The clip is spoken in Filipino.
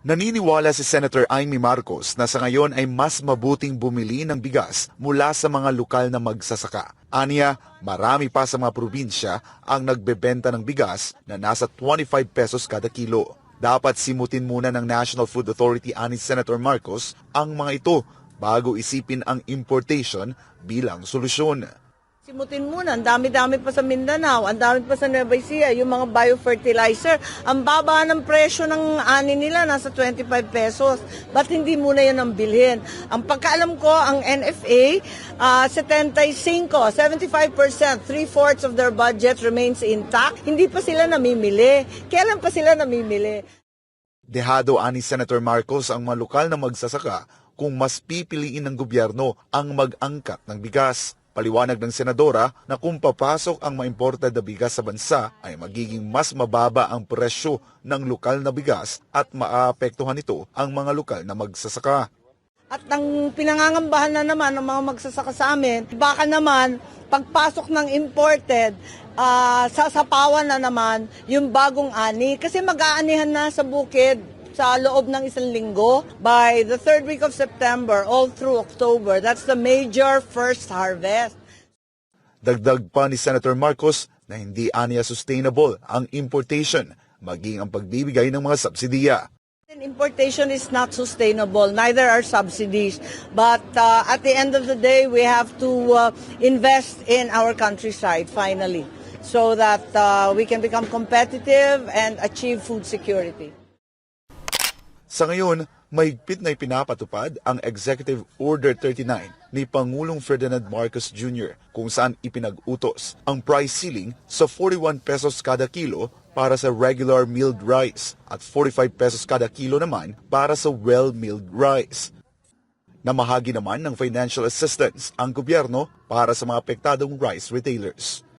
Naniniwala si Senator Amy Marcos na sa ngayon ay mas mabuting bumili ng bigas mula sa mga lokal na magsasaka. Aniya, marami pa sa mga probinsya ang nagbebenta ng bigas na nasa 25 pesos kada kilo. Dapat simutin muna ng National Food Authority ani Senator Marcos ang mga ito bago isipin ang importation bilang solusyon. Simutin muna, ang dami-dami pa sa Mindanao, ang dami pa sa Nueva Ecija, yung mga biofertilizer. Ang baba ng presyo ng ani nila, nasa 25 pesos. Ba't hindi muna yan ang bilhin? Ang pagkaalam ko, ang NFA, ah, 75, 75%, three-fourths of their budget remains intact. Hindi pa sila namimili. Kailan pa sila namimili? Dehado ani Senator Marcos ang mga lokal na magsasaka kung mas pipiliin ng gobyerno ang mag-angkat ng bigas. Paliwanag ng senadora na kung papasok ang ma-imported na bigas sa bansa ay magiging mas mababa ang presyo ng lokal na bigas at maapektuhan nito ang mga lokal na magsasaka. At ang pinangangambahan na naman ng mga magsasaka sa amin, baka naman pagpasok ng imported, ah, sasapawan na naman yung bagong ani. Kasi mag-aanihan na sa bukid sa loob ng isang linggo by the third week of September all through October. That's the major first harvest. Dagdag pa ni Senator Marcos na hindi aniya sustainable ang importation maging ang pagbibigay ng mga subsidiya. Importation is not sustainable, neither are subsidies. But uh, at the end of the day, we have to uh, invest in our countryside finally so that uh, we can become competitive and achieve food security. Sa ngayon, mahigpit na ipinapatupad ang Executive Order 39 ni Pangulong Ferdinand Marcos Jr. kung saan ipinag-utos ang price ceiling sa 41 pesos kada kilo para sa regular milled rice at 45 pesos kada kilo naman para sa well-milled rice. Namahagi naman ng financial assistance ang gobyerno para sa mga apektadong rice retailers.